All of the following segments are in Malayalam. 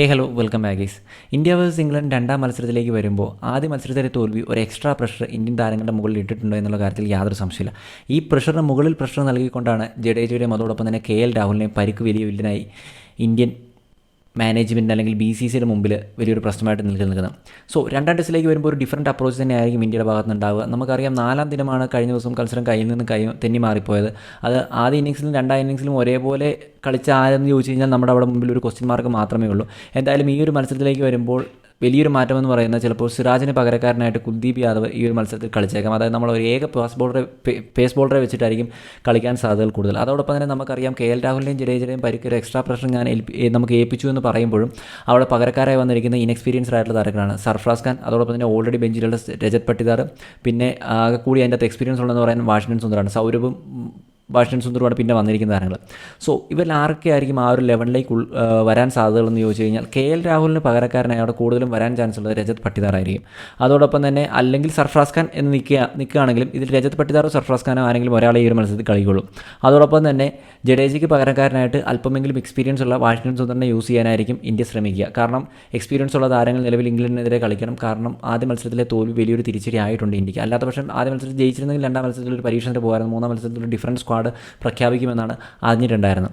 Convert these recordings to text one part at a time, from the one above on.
ഹേ ഹലോ വെൽക്കം ബാഗീസ് ഇന്ത്യ വേഴ്സ് ഇംഗ്ലണ്ട് രണ്ടാം മത്സരത്തിലേക്ക് വരുമ്പോൾ ആദ്യ മത്സരത്തിലെ തോൽവി ഒരു എക്സ്ട്രാ പ്രഷർ ഇന്ത്യൻ താരങ്ങളുടെ മുകളിൽ ഇട്ടിട്ടുണ്ടോ എന്നുള്ള കാര്യത്തിൽ യാതൊരു സംശയമില്ല ഈ പ്രഷറിന് മുകളിൽ പ്രഷർ നൽകിക്കൊണ്ടാണ് ജഡേജയുടെയും അതോടൊപ്പം തന്നെ കെ എൽ രാഹുലിനെയും പരിക്ക് വലിയ വില്ലനായി ഇന്ത്യൻ മാനേജ്മെന്റ് അല്ലെങ്കിൽ ബി സി സിയുടെ മുമ്പിൽ വലിയൊരു പ്രശ്നമായിട്ട് നിൽക്കുന്നത്. സോ രണ്ടാം ടെസ്റ്റിലേക്ക് വരുമ്പോൾ ഒരു ഡിഫറന്റ് അപ്രോച്ച് തന്നെയായിരിക്കും ഇന്ത്യയുടെ ഭാഗത്ത് നമുക്കറിയാം നാലാം ദിനമാണ് കഴിഞ്ഞ ദിവസം കൽസരം കയ്യിൽ നിന്ന് കൈ തെന്നി മാറിപ്പോയത്. അത് ആദ്യ ഇന്നിങ്സിലും രണ്ടാം ഇന്നിങ്സിലും ഒരേപോലെ കളിച്ച ആരെന്ന് ചോദിച്ചു കഴിഞ്ഞാൽ നമ്മുടെ അവിടെ മുമ്പിൽ ഒരു ക്വസ്റ്റ്യൻ മാർക്ക് മാത്രമേ ഉള്ളൂ. എന്തായാലും ഈ ഒരു മത്സരത്തിലേക്ക് വരുമ്പോൾ വലിയൊരു മാറ്റമെന്ന് പറയുന്നത് ചിലപ്പോൾ സിറാജിന് പകരക്കാരനായിട്ട് കുൽദീപ് യാദവ് ഈ ഒരു മത്സരത്തിൽ കളിച്ചേക്കാം. അതായത് നമ്മൾ ഒരു ഏക പാസ് ബോളറെ പേസ് ബോളറെ വെച്ചിട്ടായിരിക്കും കളിക്കാൻ സാധ്യതകൾ കൂടുതൽ. അതോടൊപ്പം തന്നെ നമുക്കറിയാം കെ എൽ രാഹുലിന്റെയും ജഡേജയുടെയും പരിക്ക് ഒരു എക്സ്ട്രാ പ്രഷർ ഞാൻ നമുക്ക് ഏൽപ്പിച്ചു എന്ന് പറയുമ്പോഴും അവിടെ പകരക്കാരായി വന്നിരിക്കുന്ന ഇൻഎക്സ്പീരിയൻസ്ഡ് ആയിട്ടുള്ള താരങ്ങളാണ്. സർഫ്രാസ് ഖാൻ അതോടൊപ്പം തന്നെ ഓൾറെഡി ബെഞ്ചിലുള്ള രജത് പട്ടിദാർ പിന്നെ ആകെ കൂടി അതിന്റെ അകത്ത് എക്സ്പീരിയൻസ് ഉള്ളതെന്ന് പറയാൻ വാഷിംഗ്ടൺ സുന്ദറാണ്. സൗരഭും വാഷിംഗ്ടൺ സുന്ദറുമാണ് പിന്നെ വന്നിരിക്കുന്ന താരങ്ങൾ സോ ഇവരിൽ ആരൊക്കെയായിരിക്കും ആ ഒരു ലെവലിലേക്ക് വരാൻ സാധ്യതകളെന്ന് ചോദിച്ചു കഴിഞ്ഞാൽ കെ എൽ രാഹുലിന് പകരക്കാരനായി അവിടെ കൂടുതലും വരാൻ ചാൻസ് ഉള്ളത് രജത് പട്ടിദാറായിരിക്കും അതോടൊപ്പം തന്നെ അല്ലെങ്കിൽ സർഫ്രാസ് ഖാൻ എന്ന് നിൽക്കുക നിൽക്കുകയാണെങ്കിലും ഇതിൽ രജത് പട്ടിദാറോ സർഫ്രാസ് ഖാനോ ആരെങ്കിലും ഒരാളെ ഈ ഒരു മത്സരത്തിൽ കളിക്കുള്ളൂ അതോടൊപ്പം തന്നെ ജഡേജയ്ക്ക് പകരക്കാരനായിട്ട് അല്പമെങ്കിലും എക്സ്പീരിയൻസ് ഉള്ള വാഷിംഗ്ടൺ സുന്ദറിനെ യൂസ് ചെയ്യാനായിരിക്കും ഇന്ത്യ ശ്രമിക്കുക. കാരണം എക്സ്പീരിയൻസ് ഉള്ള താരങ്ങൾ നിലവിൽ ഇംഗ്ലണ്ടിനെതിരെ കളിക്കണം. കാരണം ആദ്യ മത്സരത്തിലെ തോൽവി വലിയൊരു തിരിച്ചടി ആയിട്ടുണ്ട് ഇന്ത്യയ്ക്ക്. അല്ലാത്ത പക്ഷം ആദ്യ മത്സരത്തിൽ ജയിച്ചിരുന്നെങ്കിൽ രണ്ടാം മത്സരത്തിൽ ഒരു പരീക്ഷണത്തിൽ പോകാറുണ്ട് മൂന്നാം മത്സരത്തിൽ ഒരു ഡിഫറന്റ് സ്ക്വാഡ് പ്രഖ്യാപിക്കുമെന്നാണ് അറിഞ്ഞിട്ടുണ്ടായിരുന്നത്.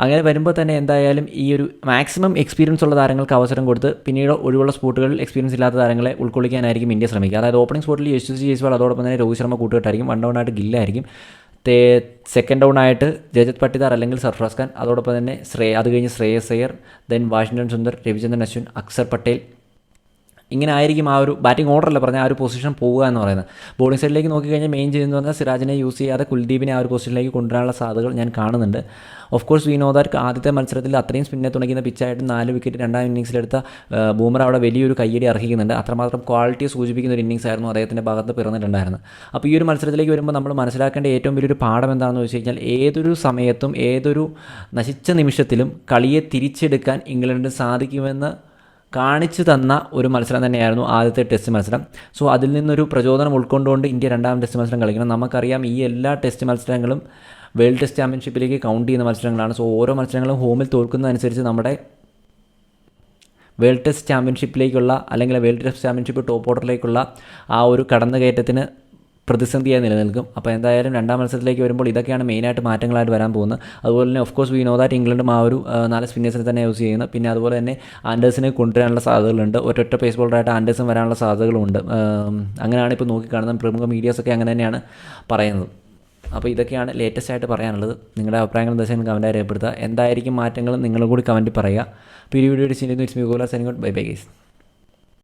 അങ്ങനെ വരുമ്പോൾ തന്നെ എന്തായാലും ഈ ഒരു മാക്സിമം എക്സ്പീരിയൻസ് ഉള്ള താരങ്ങൾക്ക് അവസരം കൊടുത്ത് പിന്നീട് ഒഴിവുള്ള സ്പോട്ടുകളിൽ എക്സ്പീരിയൻസ് ഇല്ലാത്ത താരങ്ങളെ ഉൾക്കൊള്ളിക്കാനായിരിക്കും ഇന്ത്യ ശ്രമിക്കുക. അതായത് ഓപ്പണിംഗ് സ്പോട്ടിൽ യശസ്വി ജയ്സ്വാൾ അതോടൊപ്പം തന്നെ രോഹിത് ശർമ്മ കൂട്ടുകെട്ടായിരിക്കും. വൺ ഡൗൺ ആയിട്ട് ഗില്ലായിരിക്കും തേ സെക്കൻഡ് ഡൗൺ ആയിട്ട് ജജത് പട്ടിദാർ അല്ലെങ്കിൽ സർഫ്രാസ് ഖാൻ അതോടൊപ്പം തന്നെ ശ്രേ അത് കഴിഞ്ഞ് ശ്രേയസ് അയ്യർ ദെൻ വാഷിംഗ്ടൺ സുന്ദർ രവിചന്ദ്രൻ അശ്വിൻ അക്സർ പട്ടേൽ ഇങ്ങനെ ആയിരിക്കും ആ ഒരു ബാറ്റിംഗ് ഓർഡറല്ല പറഞ്ഞാൽ ആ ഒരു പൊസിഷൻ പോവുക എന്ന് പറയുന്നത്. ബോളിംഗ് സൈഡിലേക്ക് നോക്കിക്കഴിഞ്ഞാൽ മെയിൻ ചെയ്യുന്നത് പറഞ്ഞാൽ സിറാജിനെ യൂസ് ചെയ്യാതെ കുൽദീപിനെ ആ ഒരു പൊസിഷനിലേക്ക് കൊണ്ടുവരാനുള്ള സാധ്യതകൾ ഞാൻ കാണുന്നുണ്ട്. Of course we know that ആദ്യത്തെ മത്സരത്തിൽ അത്രയും സ്പിന്നെ തുണയ്ക്കുന്ന പിച്ചായിട്ട് നാല് വിക്കറ്റ് രണ്ടാം ഇന്നിങ്സിലെടുത്ത ബൂമർ അവിടെ വലിയൊരു കയ്യടി അർഹിക്കുന്നുണ്ട്. അത്രമാത്രം ക്വാളിറ്റി സൂചിപ്പിക്കുന്ന ഒരു ഇന്നിങ്സ് ആയിരുന്നു അദ്ദേഹത്തിന്റെ ഭാഗത്ത് പിറന്നിട്ടുണ്ടായിരുന്നത്. അപ്പോൾ ഈ ഒരു മത്സരത്തിലേക്ക് വരുമ്പോൾ നമ്മൾ മനസ്സിലാക്കേണ്ട ഏറ്റവും വലിയൊരു പാഠം എന്താണെന്ന് വെച്ച് കഴിഞ്ഞാൽ ഏതൊരു സമയത്തും ഏതൊരു നശിച്ച നിമിഷത്തിലും കളിയെ തിരിച്ചെടുക്കാൻ ഇംഗ്ലണ്ടിന് സാധിക്കുമെന്ന് കാണിച്ചു തന്ന ഒരു മത്സരം തന്നെയായിരുന്നു ആദ്യത്തെ ടെസ്റ്റ് മത്സരം. സോ അതിൽ നിന്നൊരു പ്രചോദനം ഉൾക്കൊണ്ടുകൊണ്ട് ഇന്ത്യ രണ്ടാം ടെസ്റ്റ് മത്സരം കളിക്കണം. നമുക്കറിയാം ഈ എല്ലാ ടെസ്റ്റ് മത്സരങ്ങളും വേൾഡ് ടെസ്റ്റ് ചാമ്പ്യൻഷിപ്പിലേക്ക് കൗണ്ട് ചെയ്യുന്ന മത്സരങ്ങളാണ്. സോ ഓരോ മത്സരങ്ങളും ഹോമിൽ തോൽക്കുന്നതനുസരിച്ച് നമ്മുടെ വേൾഡ് ടെസ്റ്റ് ചാമ്പ്യൻഷിപ്പിലേക്കുള്ള അല്ലെങ്കിൽ വേൾഡ് ടെസ്റ്റ് ചാമ്പ്യൻഷിപ്പ് ടോപ്പ് ഓർഡറിലേക്കുള്ള ആ ഒരു കടന്നുകയറ്റത്തിന് പ്രതിസന്ധിയായി നിലനിൽക്കും. അപ്പോൾ എന്തായാലും രണ്ടാം മത്സരത്തിലേക്ക് വരുമ്പോൾ ഇതൊക്കെയാണ് മെയിനായിട്ട് മാറ്റങ്ങളായിട്ട് വരാൻ പോകുന്നത്. അതുപോലെ തന്നെ of course we know that ഇംഗ്ലണ്ടും ആ ഒരു നാല് സ്പിന്നേഴ്സിനെ തന്നെ യൂസ് ചെയ്യുന്നു. പിന്നെ അതുപോലെ തന്നെ ആൻഡേഴ്സിനെ കൊണ്ടുവരാനുള്ള സാധ്യതകളുണ്ട്. ഒരൊറ്റ പേസ് ബോളറായിട്ട് ആൻഡേഴ്സും വരാനുള്ള സാധ്യതകളുണ്ട്. അങ്ങനെയാണ് ഇപ്പോൾ നോക്കിക്കാണുന്നത്. പ്രമുഖ മീഡിയാസൊക്കെ അങ്ങനെ തന്നെയാണ് പറയുന്നത്. അപ്പോൾ ഇതൊക്കെയാണ് ലേറ്റസ്റ്റ് ആയിട്ട് പറയാനുള്ളത്. നിങ്ങളുടെ അഭിപ്രായങ്ങൾ എന്താ കമന്റായി രേഖപ്പെടുത്തുക. എന്തായിരിക്കും മാറ്റങ്ങൾ നിങ്ങളും കൂടി കമന്റ് പറയുക. അപ്പോൾ ഈ വീഡിയോ ചെയ്യുന്നത് ഇറ്റ്സ് മീ ഗോല സെനിങ്ങോട്ട് ബൈ ബൈ ഗേസ്